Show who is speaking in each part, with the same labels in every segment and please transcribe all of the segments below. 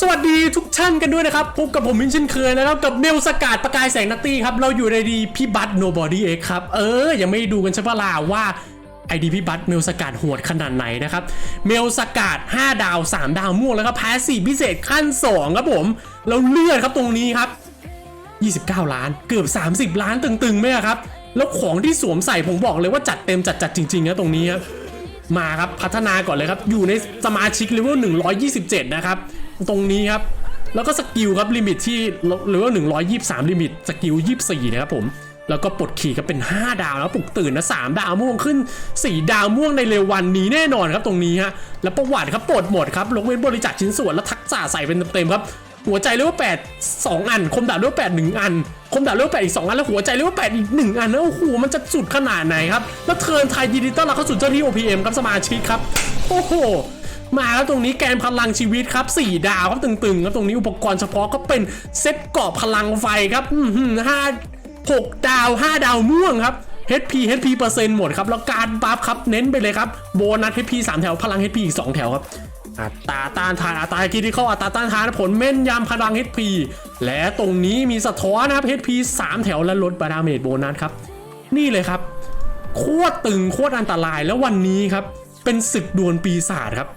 Speaker 1: สวัสดีทุกท่านกันด้วยนะครับพบกับผมมินเช่นเคยนะครับกับเมลสกาดประกายแสงนัตตี้ครับ เราอยู่ในดีพี่บัตโนบอดี้เอ็กครับ เออ ยังไม่ดูกันใช่ปะล่ะว่าไอดีพี่บัตเมลสกาดโหดขนาดไหนนะครับ เมลสกาด 5 ดาว 3 ดาวม่วงแล้วก็แพสซีพิเศษขั้น 2 ครับผมแล้วเลือดครับตรงนี้ครับ 29 ล้านเกือบ 30 ล้านตึงๆไหมครับ แล้วของที่สวมใส่ผมบอกเลยว่าจัดเต็มจัดจัดจริงๆนะตรงนี้ครับ มาครับพัฒนาก่อนเลยครับ อยู่ในสมาชิกเลเวล127 นะครับ ตรงนี้ครับ แล้วก็สกิลครับลิมิตที่เลเวล123 ลิมิตสกิล 24 นะครับผมแล้วก็ปลดขี่ก็เป็น 5 ดาวแล้วปลุกตื่นนะ3ดาวม่วงขึ้น 4 ดาวม่วงในเร็ววันนี้แน่นอนครับตรงนี้ฮะแล้วประวัติครับปลดหมดครับลงเว้นบริจาคชิ้นส่วนแล้วทักษะใส่เป็นเต็มๆครับ หัวใจเลเวล8 2อัน คมดาบเลเวล8 1อัน คมดาบเลเวล8อีก2อัน แล้วหัวใจเลเวล8อีก1อันนะโอ้โหมันจะสุดขนาดไหนครับ แล้วเทิร์นไทยยินดีต้อนรับเข้าสู่เจ้าที่ OPM ครับสมาชิกครับ โอ้โหมาแล้วตรงนี้แกนพลังชีวิตครับ 4 ดาวครับตึงๆครับตรงนี้อุปกรณ์เฉพาะก็เป็นเซ็ตกราะพลังไฟครับห้าหกดาว 5 ดาวม่วงครับ HP HP เปอร์เซ็นต์หมดครับ แล้วการบัฟครับเน้นไปเลยครับ โบนัส HP 3 แถว พลัง HP อีก 2 แถวครับ อัตราต้านทานอัตราคิดที่เข้าอัตราต้านทานผลแม่นยำพลัง HP และตรงนี้มีสะท้อนนะครับ HP 3 แถวและลดบาดาเมจโบนัสครับ นี่เลยครับ โคตรตึงโคตรอันตรายแล้ววันนี้ครับ เป็นศึกดวลปีศาจครับ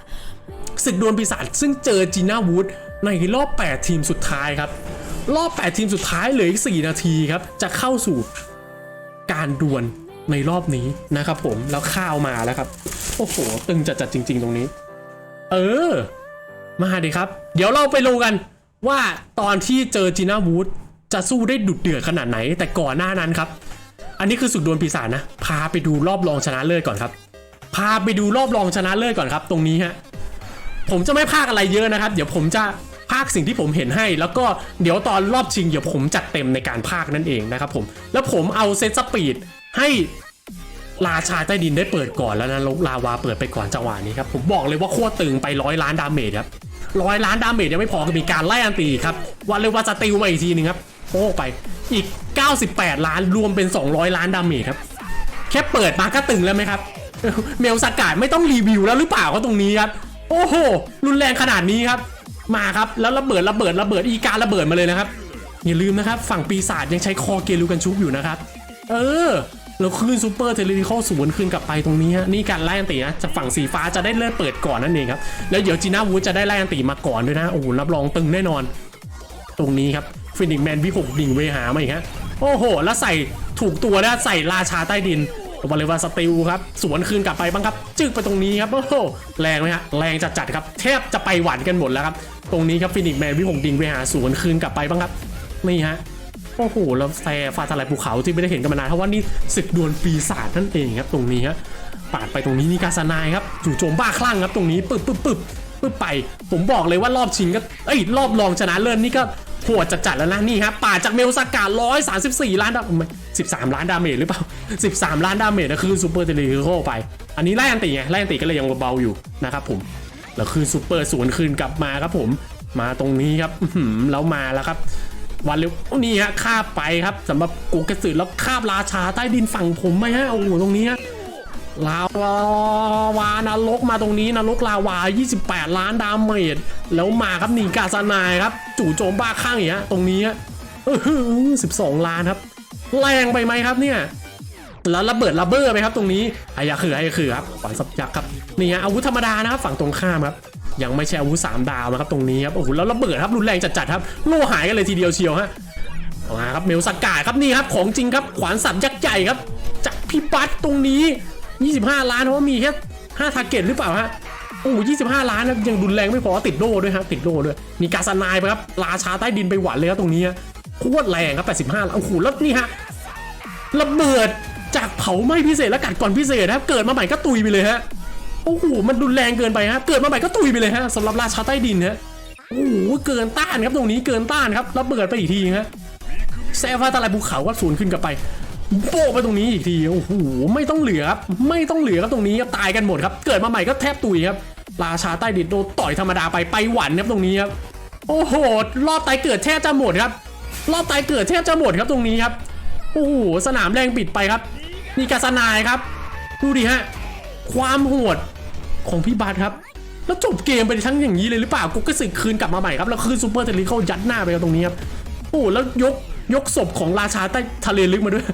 Speaker 1: ศึกดวลปีศาจซึ่งเจอจีน่าวูดในรอบ 8 ทีมสุดท้ายครับ รอบ 8 ทีมสุดท้ายเหลืออีก 4 นาทีครับ จะเข้าสู่การดวลในรอบนี้นะครับผมแล้วข้าวมาแล้วครับ โอ้โห ตึงจัดๆจริง ๆ ตรงนี้ เออ มาดิครับ เดี๋ยวเราไปลงกันว่าตอนที่เจอจีน่าวูดจะสู้ได้ดุเดือดขนาดไหน แต่ก่อนหน้านั้นครับ อันนี้คือสุดดวลปีศาจนะ พาไปดูรอบรองชนะเลิศก่อนครับ พาไปดูรอบรองชนะเลิศก่อนครับ ตรงนี้ฮะผมจะไม่พากอะไรเยอะนะครับ เดี๋ยวผมจะพากสิ่งที่ผมเห็นให้ แล้วก็เดี๋ยวตอนรอบชิงเดี๋ยวผมจัดเต็มในการพากนั่นเองนะครับผมแล้วผมเอาเซตสปีดให้ ราชาใต้ดินได้เปิดก่อนแล้วนะลาวาเปิดไปก่อนจังหวะนี้ครับผมบอกเลยว่าโคตรตึงไปร้อยล้านดาเมจครับร้อยล้านดาเมจยังไม่พอก็มีการไล่อันตีครับวันเลยว่าจะติวมาอีกทีนึงครับโอ้ไปอีก 98 ล้านรวมเป็น 200 ล้านดาเมจครับ แค่เปิดมาก็ตึงแล้วไหมครับ เมลสกาดไม่ต้องรีวิวแล้วหรือเปล่าก็ตรงนี้ครับโอ้โหรุนแรงขนาดนี้ครับ มาครับแล้วระเบิดระเบิดระเบิดอีการระเบิดมาเลยนะครับอย่าลืมนะครับ ฝั่งปีศาจยังใช้คอเกลูกันชุบอยู่นะครับ เออ แล้วคลื่นซูเปอร์เทเลนิคอลสวนขึ้นกลับไปตรงนี้ฮะนี่การไล่อันตีนะจะฝั่งสีฟ้าจะได้เลื่อดเปิดก่อนนั่นเองครับแล้วเดี๋ยวจีน่าวูดจะได้ไล่อันตีมาก่อนด้วยนะโอ้โหรับรองตึงแน่นอน ตรงนี้ครับฟินิกแมนวิหกดิ่งเวหามาอีกฮะโอ้โห แล้วใส่ถูกตัวแล้วใส่ราชาใต้ดินบอกเลยว่าสติลครับสวนคืนกลับไปบ้างครับ จึกไปตรงนี้ครับโอ้โหแรงไหมฮะแรงจัดๆครับแทบจะไปหวานกันหมดแล้วครับตรงนี้ครับฟินิกแมนวิหกดิ่งเวหาสวนคืนกลับไปบ้างครับนี่ฮะ โอ้โหแล้วแซ่ฟ้าทลายภูเขาที่ไม่ได้เห็นกันมานานเพราะว่านี่ศึกดวลปีศาจนั่นเองครับตรงนี้ฮะปาดไปตรงนี้นี่กาสนายครับจู่โจมบ้าคลั่งครับตรงนี้ปึ๊บปึ๊บปึ๊บปึ๊บไป ผมบอกเลยว่ารอบชิงก็เอ้ยรอบรองชนะเลิศนี่ก็โหดจัดๆแล้วนะนี่ครับป่าจากเมลสการ้อยสามสิบสี่ล้านดาสิบสามล้านดาเมจหรือเปล่าสิบสามล้านดาเมจนะคือซูเปอร์เทเลโคไป อันนี้ไล่อันตีไงไล่อันตีก็เลยยังเบาๆอยู่นะครับผมแล้วคือซูเปอร์สวนคืนกลับมาครับผมมาตรงนี้ครับหือแล้วมาแล้วครับ วันเร็วนี่ฮะคาบไปครับสำหรับกูกระสือแล้วคาบราชาใต้ดินฝั่งผมไหมฮะโอ้โหตรงนี้ฮะลาวานรกมาตรงนี้นรกลาวา 28 ล้านดาเมจแล้วมาครับนีกาซานายครับ จู่โจมบ้าข้างอย่างเงี้ยตรงนี้อื้อหือ12ล้านครับ แรงไปไหมครับเนี่ยแล้วระเบิดระเบ้อไหมครับตรงนี้ไอ้ยาคือไอ้คือครับฝันสับยักษ์ครับนี่ฮะอาวุธธรรมดานะครับฝั่งตรงข้ามครับ ยังไม่ใช่อาวุธสามดาวนะครับตรงนี้ครับโอ้โหแล้วระเบิดครับรุนแรงจัดๆครับโล่หายกันเลยทีเดียวเชียวฮะมาครับเมลสกาครับนี่ครับของจริงครับขวานสับยักษ์ใหญ่ครับ จากพี่บัตตรงนี้ 25 ล้านเพราะว่ามีแค่5ทาร์เก็ตหรือเปล่าฮะโอ้โห25ล้านนะยังรุนแรงไม่พอติดโล่ด้วยฮะติดโล่ด้วยมีกาสนายไปครับราชาใต้ดินไปหวันเลยครับตรงนี้โคตรแรงครับ85ล้านโอ้โหแล้วนี่ฮะระเบิดจากเผาไหม้พิเศษและกัดก่อนพิเศษนะครับเกิดมาใหม่ก็ตุยไปเลยฮะ โอ้โหมันรุนแรงเกินไปฮะเกิดมาใหม่ก็ตุยไปเลยฮะสำหรับราชาใต้ดินฮะโอ้โหเกินต้านครับตรงนี้เกินต้านครับระเบิดไปอีกทีฮะแซฟ้าตะไลภูเขาก็สูนขึ้นกลับไปโปะไปตรงนี้อีกทีโอ้โหไม่ต้องเหลือครับไม่ต้องเหลือครับตรงนี้ครับตายกันหมดครับ เกิดมาใหม่ก็แทบตุยครับราชาใต้ดินโดนต่อยธรรมดาไปไปหวันครับตรงนี้ครับโอ้โหรอบตายเกิดแทบจะหมดครับรอบตายเกิดแทบจะหมดครับตรงนี้ครับโอ้โหสนามแรงปิดไปครับนี่กาสนายครับ ดูดิฮะ ความโหด ของพี่บัตครับ แล้วจบเกมไปทั้งอย่างนี้เลยหรือเปล่ากูก็สึกคืนกลับมาใหม่ครับ แล้วคืนซูเปอร์เทลิเข้ายัดหน้าไปกันตรงนี้ครับโอ้แล้วยกยกศพของราชาใต้ทะเลลึกมาด้วย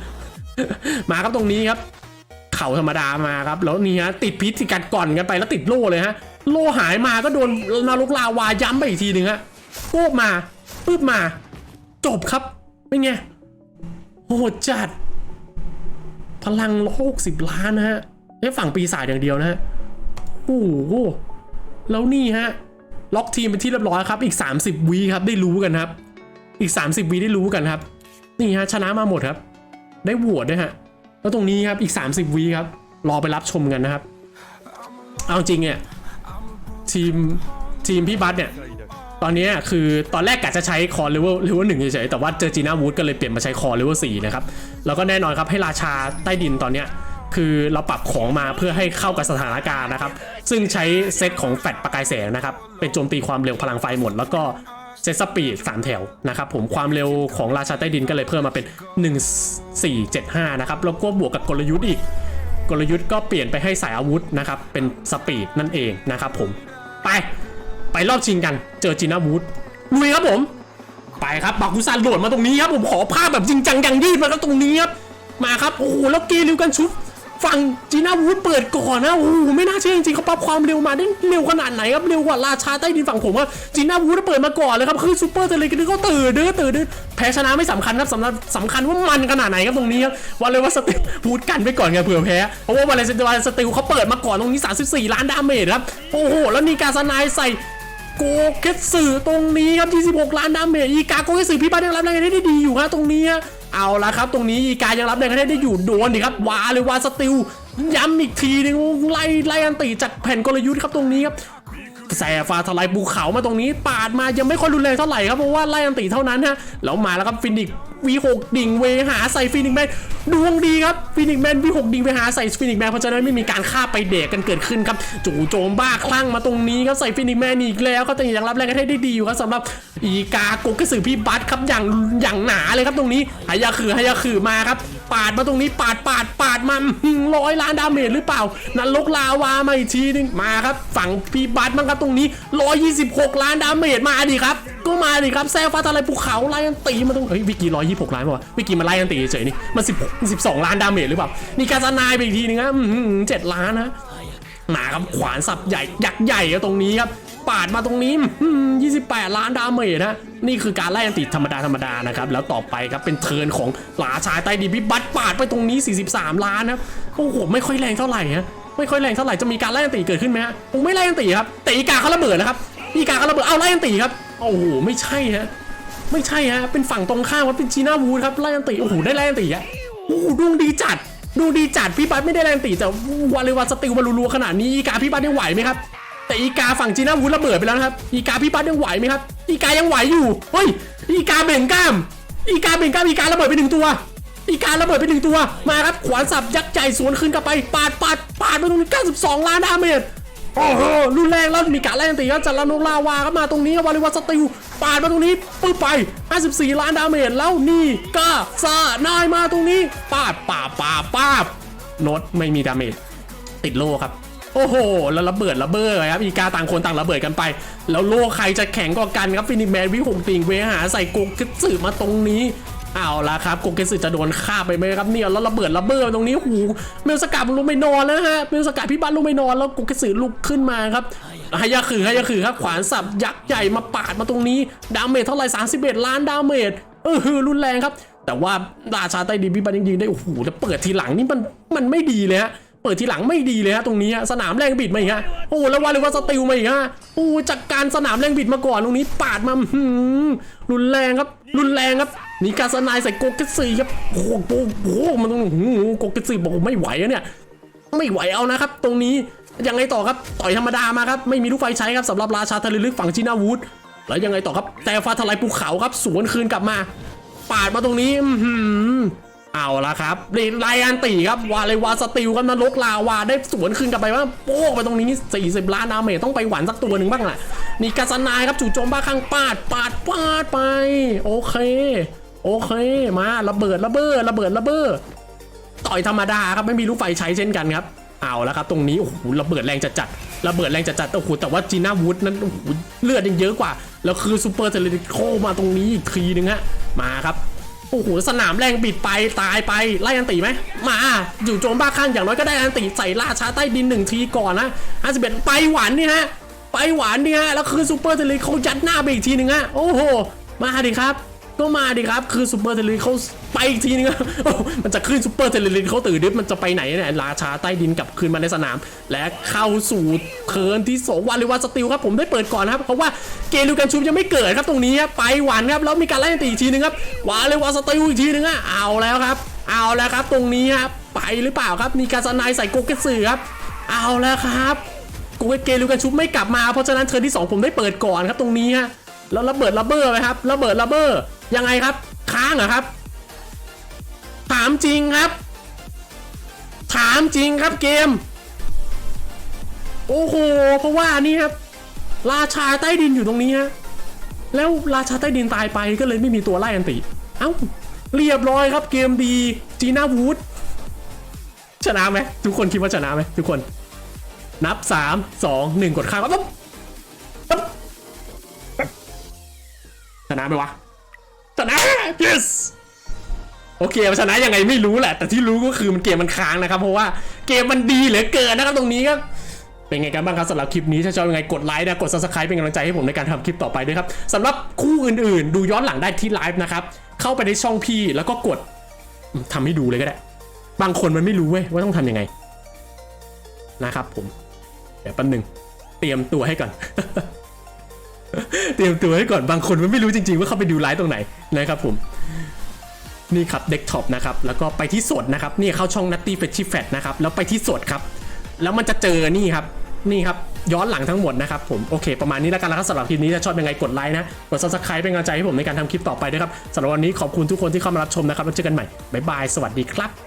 Speaker 1: มาครับตรงนี้ครับ เข่าธรรมดามาครับ แล้วนี่ฮะติดพิษติกัดก่อนกันไปแล้วติดโล่เลยฮะ โล่หายมาก็โดนนรกลาวาย้ำไปอีกทีหนึ่งฮะโป๊บมาปึ๊บมา จบครับเป็นไงโหดจัด พลังโลกสิบล้านนะฮะไอ้ฝั่งปีศาจอย่างเดียวนะฮะ โอ้โหแล้วนี่ฮะ ล็อกทีมเป็นที่เรียบร้อยครับ อีก 30วีครับ ได้รู้กันครับ อีก 30วีได้รู้กันครับ นี่ฮะ ชนะมาหมดครับ ได้โหวตด้วยฮะ แล้วตรงนี้ครับ อีก 30วีครับ รอไปรับชมกันนะครับ เอาจริงเนี่ย ทีม ทีมพี่บัสเนี่ย ตอนนี้คือตอนแรกกะจะใช้คอเลเวลเลเวลหนึ่งเฉยๆ แต่ว่าเจอจีน่าวูดก็เลยเปลี่ยนมาใช้คอเลเวลสี่นะครับ แล้วก็แน่นอนครับให้ราชาใต้ดินตอนเนี้ย คือเราปรับของมาเพื่อให้เข้ากับสถานการณ์นะครับ ซึ่งใช้เซตของแฟลชประกายแสงนะครับ เป็นโจมตีความเร็วพลังไฟหมด แล้วก็เซตสปีด3แถวนะครับผมความเร็วของราชาใต้ดินก็เลยเพิ่มมาเป็น 1475 นะครับ แล้วก็บวกกับกลยุทธ์อีก กลยุทธ์ก็เปลี่ยนไปให้สายอาวุธนะครับ เป็นสปีดนั่นเองนะครับผม ไป ไปรอบชิงกัน เจอจีน่าวูดลุยครับผม ไปครับบาคุซันโหลดมาตรงนี้ครับผมขอภาพแบบจริงจังย่างยืดมาแล้วตรงนี้ครับมาครับ โอ้โห แล้วเกลิวกันชุบ ฝั่งจีน่าวูดเปิดก่อนนะโอ้โหไม่น่าเชื่อจริงๆเขาปรับความเร็วมาได้เร็วขนาดไหนครับเร็วกว่าราชาใต้ดินฝั่งผมว่าจีน่าวูดเปิดมาก่อนเลยครับคือซูเปอร์เทเลกันก็ตื่นเด้อตื่นเด้อแพ้ชนะไม่สำคัญครับสำคัญสำคัญว่ามันขนาดไหนครับตรงนี้ครับวันเลยว่าสติลพูดกันไปก่อนไงเผื่อแพ้เพราะว่าวันเลยวันสติเขาเปิดมาก่อนตรงนี้ 34 ล้านดาเมจครับโอ้โหแล้วนี่กาซานายใส่โกเกสึตรงนี้ครับ 26 ล้านดาเมจอีกาโกเกสึพี่บ้านยังรับแรงได้ดีอยู่ฮะตรงนี้ เอาละครับ ตรงนี้อีกายังรับแดงได้อยู่โดนดิครับวาเลยวาสติลย้ำอีกทีหนึงไล่ไล่อันติจากแผ่นกลยุทธ์ครับตรงนี้ครับ แสฟ้าทลายภูเขามาตรงนี้ ปาดมายังไม่ค่อยรุนแรงเท่าไหร่ครับเพราะว่าไล่อันติเท่านั้นฮะแล้วมาแล้วครับฟินิกวีหกดิ่งเวหาใส่ฟินิกแมนดวงดีครับฟินิกแมนวีหกดิ่งเวหาใส่ฟินิกแมนเพราะฉะนั้นไม่มีการฆ่าไปเด็กกันเกิดขึ้นครับจู่โจมบ้าคลั่งมาตรงนี้ครับใส่ฟินิกแมนอีกแล้วก็แต่ยังรับแรงกันให้ได้ดีอยู่ครับสำหรับอีกาโกกระสือพี่บัตครับอย่างอย่างหนาเลยครับตรงนี้หายาคือหายาคือมาครับ ปาดมาตรงนี้ปาดปาดปาดมาร้อยล้านดาเมจหรือเปล่านันลกลาวามาอีกทีหนึงมาครับ ฝั่งพีบัตมั้งครับตรงนี้ 126 ล้านดาเมจมาดิครับ ก็มาดิครับแซงฟ้าทลายภูเขาไล่ยันตีมาตรงเฮ้ยวิกกี้126 ล้านป่าวะวิกกี้มาไล่ยันตีเฉยๆนี่มัน10 12 ล้านดาเมจหรือเปล่านี่กาซานายไปอีกทีนึงครับอื้อหือ7ล้านนะมาครับขวานสับใหญ่ยักษ์ใหญ่ก็ตรงนี้ครับ ปาดมาตรงนี้ 28 ล้านดาเมจนะ นี่คือการไล่อันติธรรมดาธรรมดานะครับ แล้วต่อไปครับเป็นเทิร์นของหลาชายใต้ดินพิบัตปาดไปตรงนี้ 43 ล้านนะครับโอ้โหไม่ค่อยแรงเท่าไหร่ฮะไม่ค่อยแรงเท่าไหร่จะมีการไล่อันติเกิดขึ้นไหมฮะผมไม่ไล่อันติครับแต่อีกาเขาระเบิดนะครับอีกาเขาระเบิดเอาไล่อันติครับโอ้โหไม่ใช่ฮะไม่ใช่ฮะเป็นฝั่งตรงข้ามว่าเป็นจีน่าวูดครับไล่อันติโอ้โหได้ไล่อันติฮะโอ้โหดวงดีจัดดูดีจัดพี่บัตไม่ได้แรงตีแต่วาเลวาสติลมารัวๆขนาดนี้อีกาพี่บัตยังไหวไหมครับ แต่อีกาฝั่งจีน่าวูดระเบิดไปแล้วนะครับ อีกาพี่บัตยังไหวไหมครับ อีกายังไหวอยู่เฮ้ยอีกาเบ่งกล้าม อีกาเบ่งกล้ามอีการะเบิดไปหนึ่งตัว อีการะเบิดไปหนึ่งตัวมาครับขวานสับยักษ์ใหญ่สวนขึ้นกลับไปปาดปาดปาดไปตรงนี้92 ล้านดาเมจโอ้โหรุนแรงแล้วมีการไล่นตีครับจัดลานกลาวาก็มาตรงนี้วาริวัสติลปาดมาตรงนี้ปึ๊บไป 54 ล้านดาเมจแล้วนี่ก็ซานายมาตรงนี้ปาดปาบปาบปาบโนตไม่มีดาเมจติดโลครับ โอ้โห แล้วระเบิดระเบ้อครับอีกาต่างคนต่างระเบิดกันไป แล้วโลใครจะแข็งกว่ากันครับฟินิแมนวิหงติงเวหาใส่กกึสึมาตรงนี้เอาละครับโกเกสึจะโดนฆ่าไปไหมครับเนี่ยแล้วระเบิดระเบ้อตรงนี้หูเมลสกัดลงไปนอนแล้วฮะเมลสกัดพี่บ้านลงไปนอนแล้วโกเกสึลุกขึ้นมาครับฮายาคือฮายาคือครับขวานสับยักษ์ใหญ่มาปาดมาตรงนี้ดาเมจเท่าไหร่31 ล้านดาเมจเออฮือรุนแรงครับ แต่ว่าราชาใต้ดินพี่บ้านยังยิงได้โอ้โหแล้วเปิดทีหลังนี่มันมันไม่ดีเลยฮะ เปิดทีหลังไม่ดีเลยฮะตรงนี้ฮะสนามแรงบิดมาอีกฮะโอ้แล้ววาเลว่าสติลมาอีกฮะโอ้จัดการสนามแรงบิดมาก่อนตรงนี้ปาดมาหืมรุนแรงครับ รุนแรงครับนี่กาสนายใส่โกเกตซีครับโอ้โหโอ้โหมันต้องหูโกเกตซีบอกไม่ไหวอะเนี่ย ไม่ไหวเอานะครับ ตรงนี้ยังไงต่อครับต่อยธรรมดามาครับไม่มีลูกไฟใช้ครับสำหรับราชาทะเลลึกฝั่งจีนาวูดแล้วยังไงต่อครับ แต่ฟ้าทลายภูเขาครับสวนคืนกลับมา ปาดมาตรงนี้อื้อหือ เอาละครับลีนไลอันตีครับวาเลยวาสติลกันนรกลาวาได้สวนคืนกลับไปว่าโป๊กไปตรงนี้ 40 ล้านดาเมจต้องไปหวันสักตัวหนึ่งบ้างแหละนี่กาสนายครับจู่โจมบ้าข้างปาดปาดปาดไป โอเค โอเคมาระเบิดระเบิดระเบิดระเบิดต่อยธรรมดาครับไม่มีลูกไฟใช้เช่นกันครับเอาแล้วครับตรงนี้โอ้โหระเบิดแรงจัดจัดๆระเบิดแรงจัดจัดๆโอ้โหแต่ว่าจีน่าวูดนั้นโอ้โหเลือดยังเยอะกว่า แล้วคือซูเปอร์เทเลติโคมาตรงนี้อีกทีนึงฮะมาครับ อ้โหสนามแรงบิดไปตายไปไล่อันตีไหมมาอยู่โจมบ้าข้างอย่างน้อยก็ได้อันตีใส่ล่าช้าใต้ดินหนึ่งทีก่อนนะห้าสิบเอ็ดไปหวานนี่ฮะไปหวานนี่ฮะแล้วคือซูเปอร์เทเลเขายัดหน้าไปอีกทีหนึ่งฮะโอ้โหมาดิครับ ก็มาดิครับ คือซูเปอร์เทเลเขาไปอีกทีนึงมันจะขึ้นซูเปอร์เทเลเขาตื่นดิฟมันจะไปไหนเนี่ยราชาใต้ดินกลับคืนมาในสนาม และเข้าสู่เทิร์นที่สองวันหรือว่าสติลครับผมได้เปิดก่อนครับเพราะว่าเกลูกันชูมยังไม่เกิดครับตรงนี้ครับไปหวานครับแล้วมีการไล่ตีอีกทีนึงครับวาเลยว่าสติลอีกทีนึงอะเอาแล้วครับ เอาแล้วครับตรงนี้ครับไปหรือเปล่าครับมีการสนายใส่โกเกตสึครับเอาแล้วครับกูเกลูกันชุบไม่กลับมาเพราะฉะนั้นเทิร์นที่ 2 ผมได้เปิดก่อนครับตรงนี้ฮะแล้วระเบิดระเบ้อไหมครับระเบิดระเบ้อ ยังไงครับ ค้างเหรอครับ ถามจริงครับ ถามจริงครับเกม โอ้โห เพราะว่านี่ครับ ราชาใต้ดินอยู่ตรงนี้ฮะแล้วราชาใต้ดินตายไปก็เลยไม่มีตัวไล่อันติ เอ้า เรียบร้อยครับเกมดีจีน่าวูดชนะไหมทุกคนคิดว่าชนะไหมทุกคน นับ 3 2 1 กดข้ามปั๊บปั๊บปั๊บชนะไหมวะ ชนะ yes โอเคมันชนะยังไงไม่รู้แหละ แต่ที่รู้ก็คือมันเกมมันค้างนะครับ เพราะว่าเกมมันดีเหลือเกินนะครับตรงนี้ครับเป็นไงกันบ้างครับสำหรับคลิปนี้ถ้าชอบยังไงกดไลค์นะกด subscribe เป็นกำลังใจให้ผมในการทำคลิปต่อไปด้วยครับสำหรับคู่อื่นๆ ดูย้อนหลังได้ที่ไลฟ์นะครับเข้าไปในช่องพี่แล้วก็กดทำให้ดูเลยก็ได้ บางคนมันไม่รู้เว้ยว่าต้องทำยังไงนะครับผมเดี๋ยวแป๊บนึงเตรียมตัวให้ก่อน เตรียมตัวให้ก่อนบางคนมันไม่รู้จริงๆ ว่าเขาไปดูไลฟ์ตรงไหนนะครับผมนี่ครับเดสก์ท็อปนะครับแล้วก็ไปที่สดนะครับนี่เข้าช่องนัตตี้เฟชชี่แฟตนะครับแล้วไปที่สดครับ แล้วมันจะเจอนี่ครับนี่ครับย้อนหลังทั้งหมดนะครับผมโอเค ประมาณนี้แล้วกันนะครับสำหรับคลิปนี้ถ้าชอบยังไงกดไลค์นะกด subscribe เป็นกำลังใจให้ผมในการทำคลิปต่อไปด้วยครับสำหรับวันนี้ขอบคุณทุกคนที่เข้ามารับชมนะครับแล้วเจอกันใหม่บ๊ายบายสวัสดีครับ